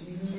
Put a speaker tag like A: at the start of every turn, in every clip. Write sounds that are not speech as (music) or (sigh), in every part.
A: to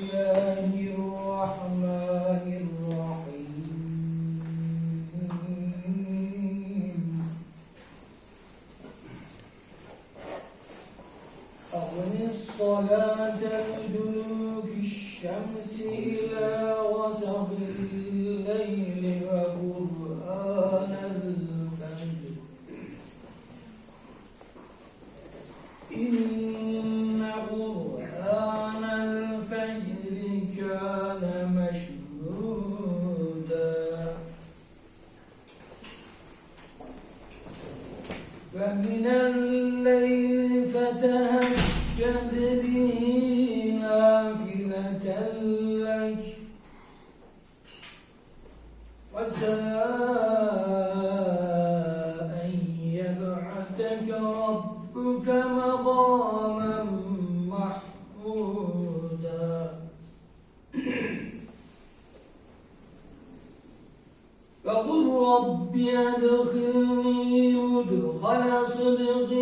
A: رب أدخلني مدخل صدق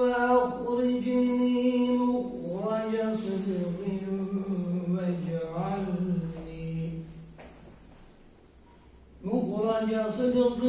A: وأخرجني مخرج صدق واجعلني مخرج صدق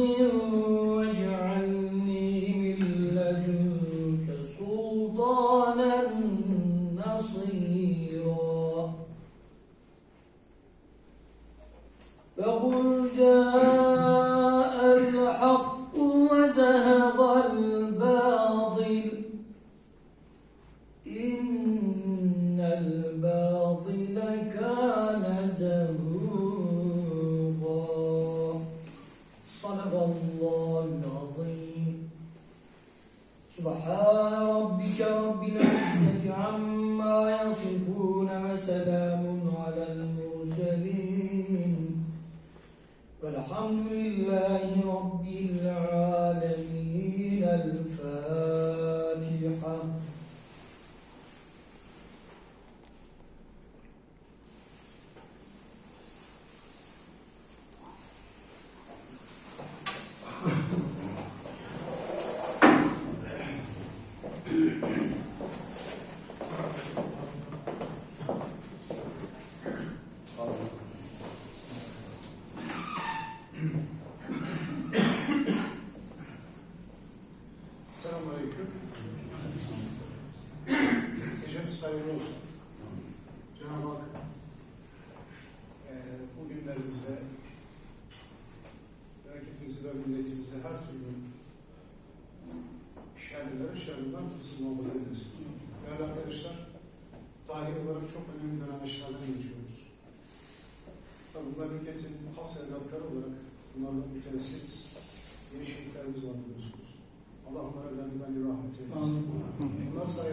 B: Selamünaleyküm. Gecemiz hayırlı olsun. Cenab-ı Hak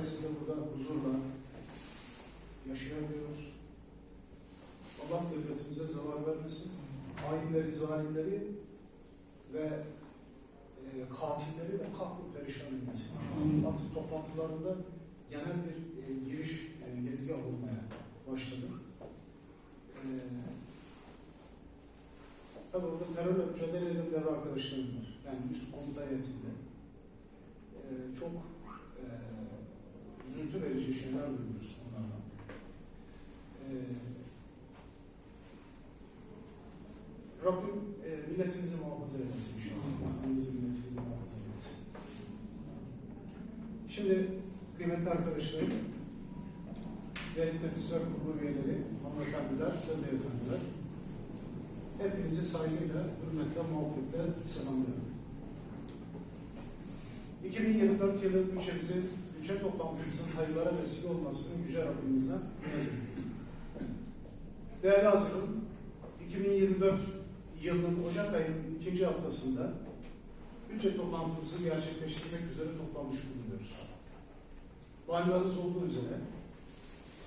B: sayesinde burada huzurla yaşayabiliyoruz. Allah devletimize zarar vermesin. Hainleri, zalimleri ve e, katilleri de kahru perişan etmesin. Artık toplantılarında genel bir e, giriş e, gezgah olmaya başladı. E, tabii orada terörle mücadele eden değerli arkadaşlarım var. Yani üst komuta heyetinde e, çok üzüntü verici şeyler duyuyoruz onlardan. E, Rabbim e, milletimizi muhafaza eylesin inşallah. Vatanımızı, milletimizi muhafaza eylesin. Şimdi kıymetli arkadaşlarım, değerli temsilciler kurulu üyeleri, hanımefendiler ve beyefendiler, hepinizi saygıyla, hürmetle, muhabbetle selamlıyorum. 2024 yılı bütçemizin, bütçe toplantımızın hayırlara vesile olmasını Yüce Rabbimizden niyaz. Değerli hazırım, 2024 yılının Ocak ayının ikinci haftasında bütçe toplantımızı gerçekleştirmek üzere toplanmış bulunuyoruz. Malumunuz olduğu üzere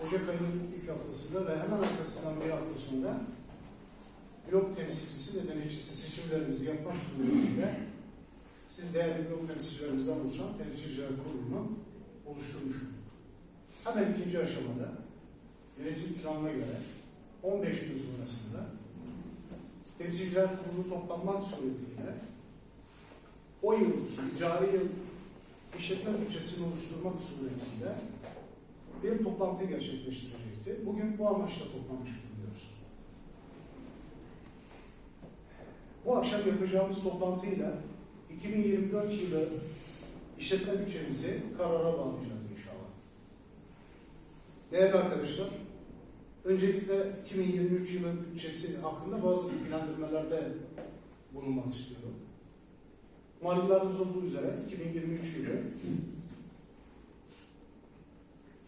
B: Ocak ayının ilk haftasında ve hemen arkasından bir hafta sonra blok temsilcisi ve denetçisi seçimlerimizi yapmak suretiyle siz değerli blok temsilcilerimizden oluşan temsilciler kurulunu oluşturmuş. Hemen ikinci aşamada yönetim planına göre 15 gün sonrasında temsilciler kurulu toplanmak suretiyle o yılki cari yıl işletme bütçesini oluşturmak suretiyle bir toplantı gerçekleştirecekti. Bugün bu amaçla toplamış bulunuyoruz. Bu akşam yapacağımız toplantıyla 2024 yılı işletme bütçemizi karara bağlayacağız inşallah. Değerli arkadaşlar, öncelikle 2023 yılı bütçesi hakkında bazı bilgilendirmelerde bulunmak istiyorum. Malumunuz olduğu üzere 2023 yılı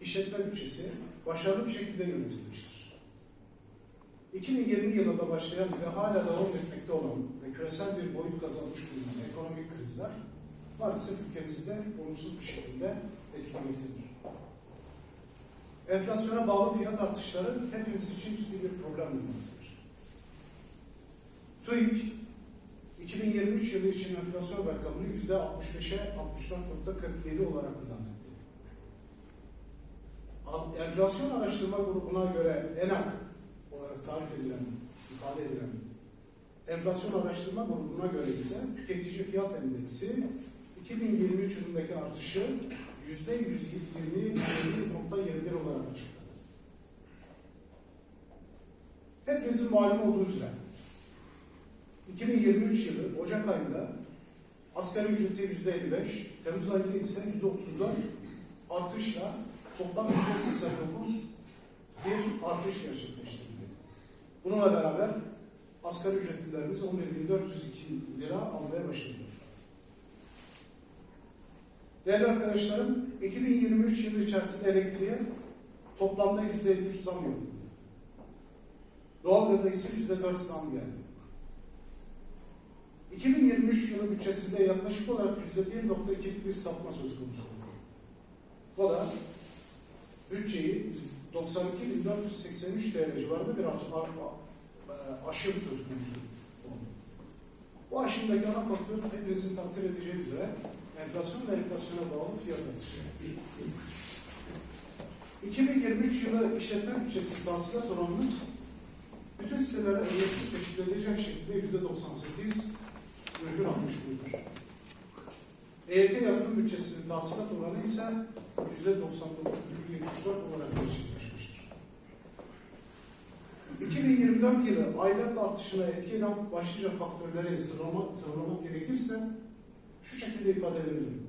B: işletme bütçesi başarılı bir şekilde yönetilmiştir. 2020 yılında başlayan ve hala devam etmekte olan ve küresel bir boyut kazanmış bulunan ekonomik krizler maalesef ülkemizde olumsuz bir şekilde etkilemektedir. Enflasyona bağlı fiyat artışları hepimiz için ciddi bir problem olmaktadır. TÜİK 2023 yılı için enflasyon rakamını %65'e 64.47 olarak etti. Enflasyon araştırma grubuna göre ENAK olarak tarif edilen, ifade edilen enflasyon araştırma grubuna göre ise tüketici fiyat endeksi 2023 yılındaki artışı %120.21 olarak açıkladı. Hepinizin malum olduğu üzere 2023 yılı Ocak ayında asgari ücreti %55, Temmuz ayında ise %34 artışla toplam %89 bir artış gerçekleştirildi. Bununla beraber asgari ücretlilerimiz 11.402 lira almaya başladı. Değerli arkadaşlarım, 2023 yılı içerisinde elektriğe toplamda %53 zam yapıldı. Doğalgaza ise %4 zam geldi. 2023 yılı bütçesinde yaklaşık olarak %1.2'lik bir sapma söz konusu oldu. Bu da bütçeyi 92.483 TL civarında bir a- aşım söz konusu oldu. Bu aşımdaki ana faktör hepinizin takdir edeceği üzere enflasyon ve enflasyona bağlı fiyat artışı. 2023 yılı işletme bütçesi tahsilat oranımız bütün sitelere elektrik teşkil edecek şekilde %98 virgül 61'dir. EYT yatırım bütçesinin tahsilat oranı ise %99,74 olarak gerçekleşmiştir. 2024 yılı aidat artışına etki eden başlıca faktörleri sıralama, sıralamak gerekirse şu şekilde ifade edebilirim.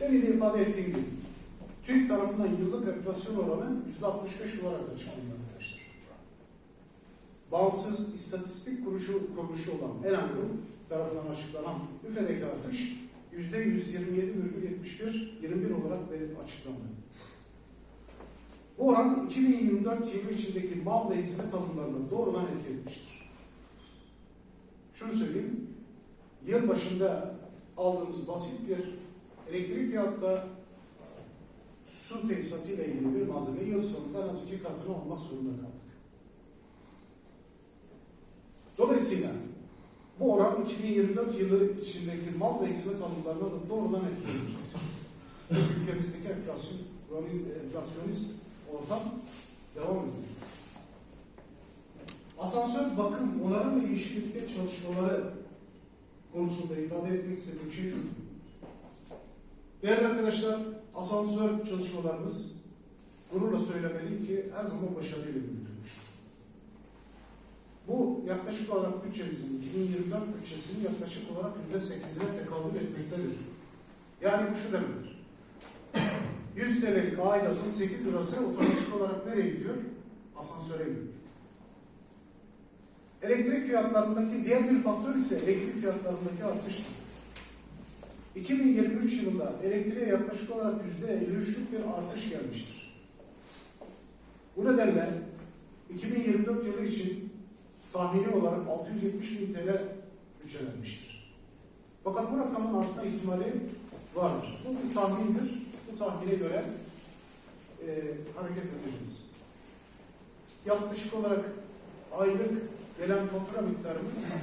B: Demin de ifade ettiğim gibi TÜİK tarafından yıllık enflasyon oranı %65 olarak açıklanıyor arkadaşlar. Bağımsız istatistik kuruluşu, kuruluşu olan ENAK'ın tarafından açıklanan üfedeki artış %127,71 21 olarak açıklandı. Bu oran 2024 yılı içindeki mal ve hizmet alımlarına doğrudan etki etmiştir. Şunu söyleyeyim, yıl başında aldığımız basit bir elektrik fiyatla su tesisatı ile ilgili bir malzeme yıl sonunda en az iki katını almak zorunda kaldık. Dolayısıyla bu oran 2024 yılı içindeki mal ve hizmet alımlarına da doğrudan etkileyecektir. Ülkemizdeki enflasyon, enflasyonist ortam devam ediyor. Asansör bakım, onarım ve etiket çalışmaları konusunda ifade etmek istediğim şey şu. Değerli arkadaşlar, asansör çalışmalarımız gururla söylemeliyim ki her zaman başarıyla yürütülmüştür. Bu yaklaşık olarak bütçemizin, 2024 bütçesinin yaklaşık olarak %8'ine tekabül etmektedir. Yani bu şu demektir. 100 TL'lik aidatın 8 lirası otomatik olarak nereye gidiyor? Asansöre gidiyor. Elektrik fiyatlarındaki diğer bir faktör ise elektrik fiyatlarındaki artıştır. 2023 yılında elektriğe yaklaşık olarak %53'lük bir artış gelmiştir. Bu nedenle 2024 yılı için tahmini olarak 670 bin TL bütçelenmiştir. Fakat bu rakamın artma ihtimali vardır. Bu bir tahmindir. Bu tahmine göre e, hareket edeceğiz. Yaklaşık olarak aylık gelen fatura miktarımız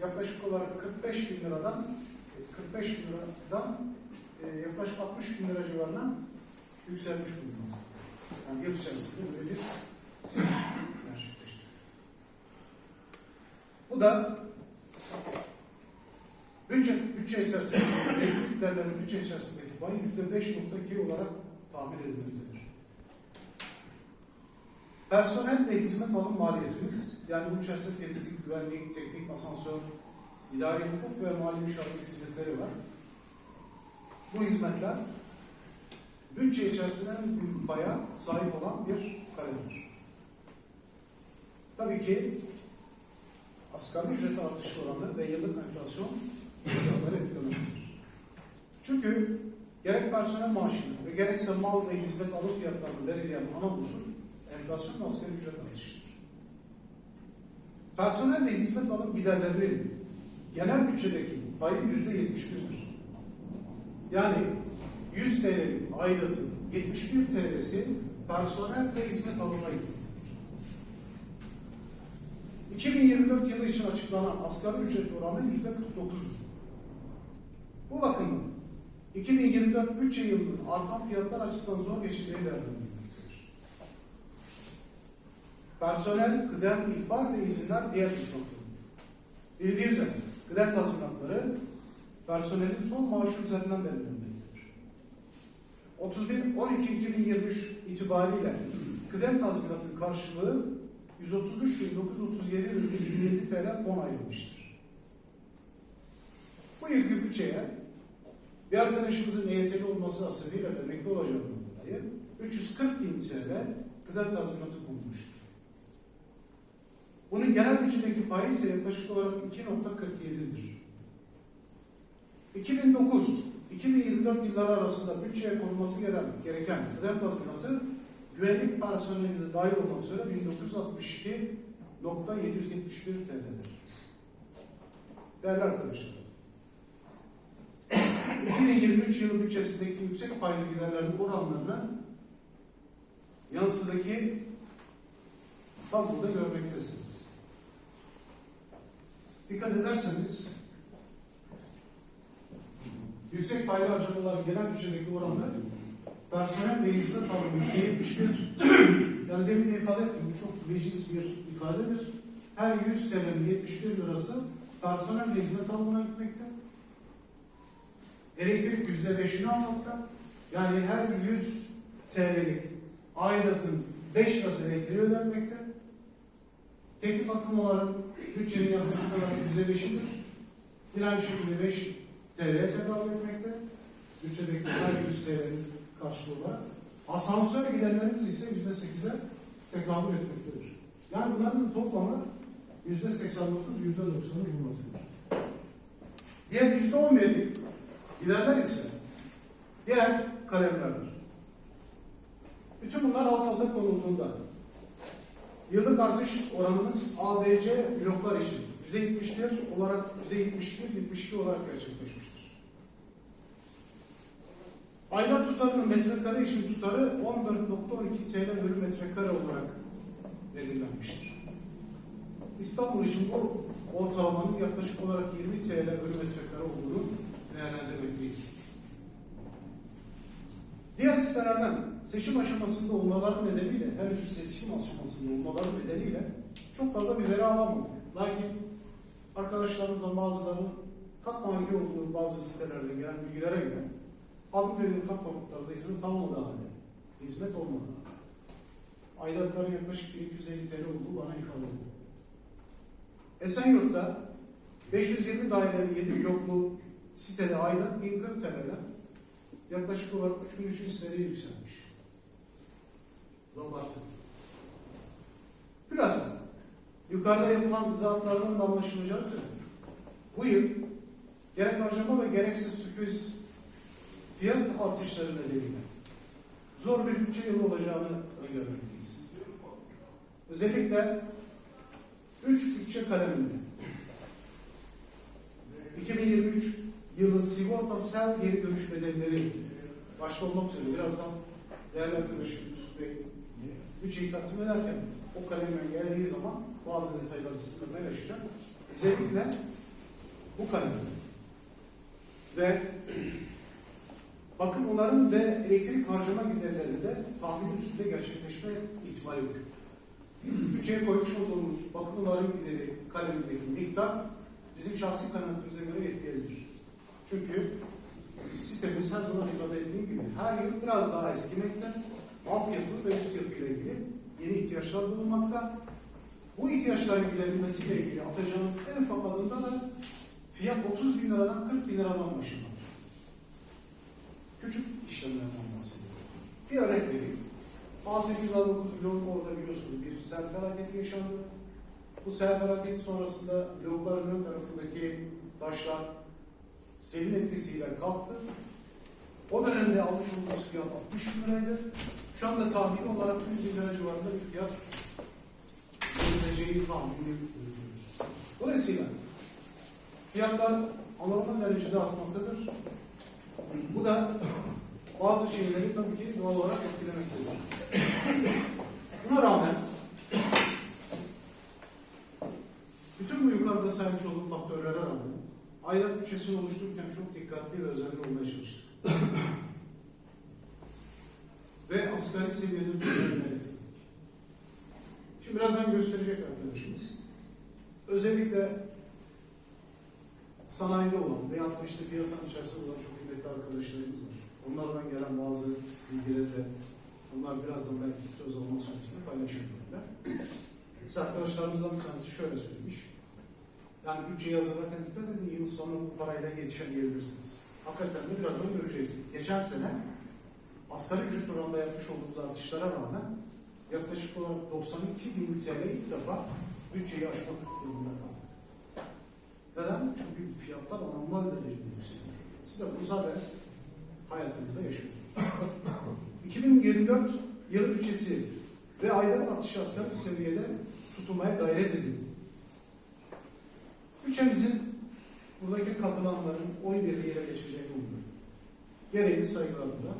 B: yaklaşık olarak 45 bin liradan 45 bin liradan e, yaklaşık 60 bin lira civarına yükselmiş bulunuyor. Yani yıl içerisinde böyle bir gerçekleşti. Bu da bütçe, bütçe içerisinde elektrik giderlerinin bütçe içerisindeki payı %5.2 olarak tahmin edilmektedir. Personel ve hizmet alım maliyetimiz, yani bu içerisinde temizlik, güvenlik, teknik, asansör, idari hukuk ve mali müşavir hizmetleri var. Bu hizmetler bütçe içerisinde en büyük paya sahip olan bir kalemdir. Tabii ki asgari ücret artışı oranı ve yıllık enflasyon fiyatları etkilemektedir. Çünkü gerek personel maaşını ve gerekse mal ve hizmet alım fiyatlarını belirleyen ana unsur enflasyon asgari ücret artışıdır. Personel ve hizmet alım giderlerinin genel bütçedeki payı yüzde 71'dir. Yani 100 TL'nin aidatın 71 TL'si personel ve hizmet alımına gitmektedir. 2024 yılı için açıklanan asgari ücret oranı yüzde 49'dur. Bu bakımdan 2024 bütçe yılının artan fiyatlar açısından zor geçeceği değerlendirilmektedir. Personel, kıdem, ihbar ve izinler diğer bir noktadır. Bildiği üzere kıdem tazminatları personelin son maaşı üzerinden belirlenmektedir. 31-12-2023 itibariyle kıdem tazminatın karşılığı 133.937,27 TL fon ayrılmıştır. Bu yılki bütçeye bir arkadaşımızın EYT'li olması hasebiyle emekli olacağından dolayı 340 bin TL kıdem tazminatı konulmuştur. Bunun genel bütçedeki payı ise yaklaşık olarak 2.47'dir. 2009-2024 yılları arasında bütçeye konulması gereken, kıdem tazminatı güvenlik personeline dahil olmak üzere 1962.771 TL'dir. Değerli arkadaşlar, (coughs) 2023 yılı bütçesindeki yüksek paylı giderlerin oranlarını yansıdaki tabloda görmektesiniz. Dikkat ederseniz yüksek paylı harcamaların genel bütçedeki oranı personel yüzde yetmiş bir. (clears throat) Yani demin de ifade ettim, bu çok veciz bir ifadedir. Her 100 TL'nin 71 lirası personel ve hizmet alımına gitmekte. Elektrik yüzde beşini almakta. Yani her 100 TL'lik aidatın 5 lirası elektriğe ödenmekte. Teknik bakımların bütçenin yaklaşık olarak yüzde beşidir. Yine aynı şekilde 5 TL tekabül etmekte. Bütçedeki her 100 TL'nin karşılığı olarak. Asansör giderlerimiz ise yüzde sekize tekabül etmektedir. Yani bunların toplamı yüzde seksen dokuz, yüzde doksanı bulmasıdır. Diğer yüzde on birlik giderler ise diğer kalemlerdir. Bütün bunlar alt alta konulduğunda yıllık artış oranımız ABC bloklar için %71 olarak %71, 72 olarak gerçekleşmiştir. Ayda tutarının metrekare için tutarı 14.12 TL bölü metrekare olarak belirlenmiştir. İstanbul için bu ortalamanın yaklaşık olarak 20 TL bölü metrekare olduğunu değerlendirmekteyiz. Diğer sitelerden seçim aşamasında olmaları nedeniyle, henüz seçim aşamasında olmaları nedeniyle çok fazla bir veri alamadık. Lakin arkadaşlarımızdan bazılarının kat maliki olduğu bazı sitelerde gelen bilgilere göre Halk dediğim kat konutlarda hizmet almadığı halde, hizmet olmadığı aidatların yaklaşık 250 TL olduğu bana ifade edildi. Esenyurt'ta 520 daireli 7 bloklu sitede aidat 1040 TL'den yaklaşık olarak 3300 TL'ye yükselmiş. Lobartı. Bilhassa yukarıda yapılan izahatlardan da anlaşılacağı üzere bu yıl gerek harcama ve gerekse sürpriz fiyat artışları nedeniyle zor bir bütçe yılı olacağını öngörmekteyiz. Özellikle 3 bütçe kaleminde 2023 yılı sigortasal geri dönüş bedelleri başta olmak üzere birazdan değerli arkadaşım Yusuf Bey bütçeyi takdim ederken o kalemden geldiği zaman bazı detayları sizinle paylaşacağım. Özellikle bu kalem ve (clears throat) bakımların ve elektrik harcama giderlerinde tahmin üstünde gerçekleşme ihtimali var. (clears throat) Bütçeye koymuş olduğumuz bakımların gideri kalemindeki miktar bizim şahsi kanaatimize göre yeterlidir. Çünkü sitemiz her zaman ifade ettiğim gibi her yıl biraz daha eskimekte, altyapı ve üst yapı ile ilgili yeni ihtiyaçlar bulunmakta. Bu ihtiyaçların giderilmesiyle ilgili atacağınız en ufak adımda da fiyat 30 bin liradan 40 bin liradan başlanır. Küçük işlemlerden bahsediyorum. Bir örnek vereyim. A8 A9 blok orada biliyorsunuz bir sel felaketi yaşandı. Bu sel felaketi sonrasında blokların ön tarafındaki taşlar selin etkisiyle kalktı. O dönemde almış olduğumuz fiyat 60 bin liraydı. Şu anda tahmin olarak 100 bin lira civarında bir fiyat verileceğini tahmin ediyoruz. Dolayısıyla fiyatlar anormal derecede artmaktadır. Bu da bazı şeyleri tabii ki doğal olarak etkilemektedir. Buna rağmen bütün bu yukarıda saymış olduğum faktörlere rağmen aidat bütçesini oluştururken çok dikkatli ve özenli olmaya çalıştık. ve asgari seviyede tutulmayı ettik. Şimdi birazdan gösterecek arkadaşımız. Özellikle sanayide olan veya işte piyasanın içerisinde olan çok kıymetli arkadaşlarımız var. Onlardan gelen bazı bilgileri de onlar birazdan belki söz alma sürecinde paylaşabilirler. Mesela arkadaşlarımızdan bir tanesi şöyle söylemiş. Yani bütçeyi hazırlarken dikkat edin yıl sonu bu parayla yetişemeyebilirsiniz. Hakikaten de birazdan göreceksiniz. Geçen sene asgari ücret oranında yapmış olduğumuz artışlara rağmen yaklaşık olarak 92 bin TL ilk defa bütçeyi aşmak durumunda kaldık. Neden? Çünkü fiyatlar anormal derecede yükseliyor. Siz de bu zaten hayatınızda yaşıyorsunuz. 2024 yılı bütçesi ve aylık artış asgari seviyede tutulmaya gayret edin. Bütçemizin buradaki katılanların oy birliğiyle geçeceğini umuyorum. Gereğini saygılarımla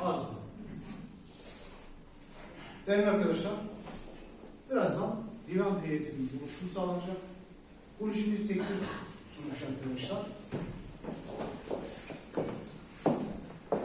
B: arz ederim. Değerli arkadaşlar, birazdan divan heyetinin buluşumu sağlanacak. Bu iş bir teklif sunmuş arkadaşlar.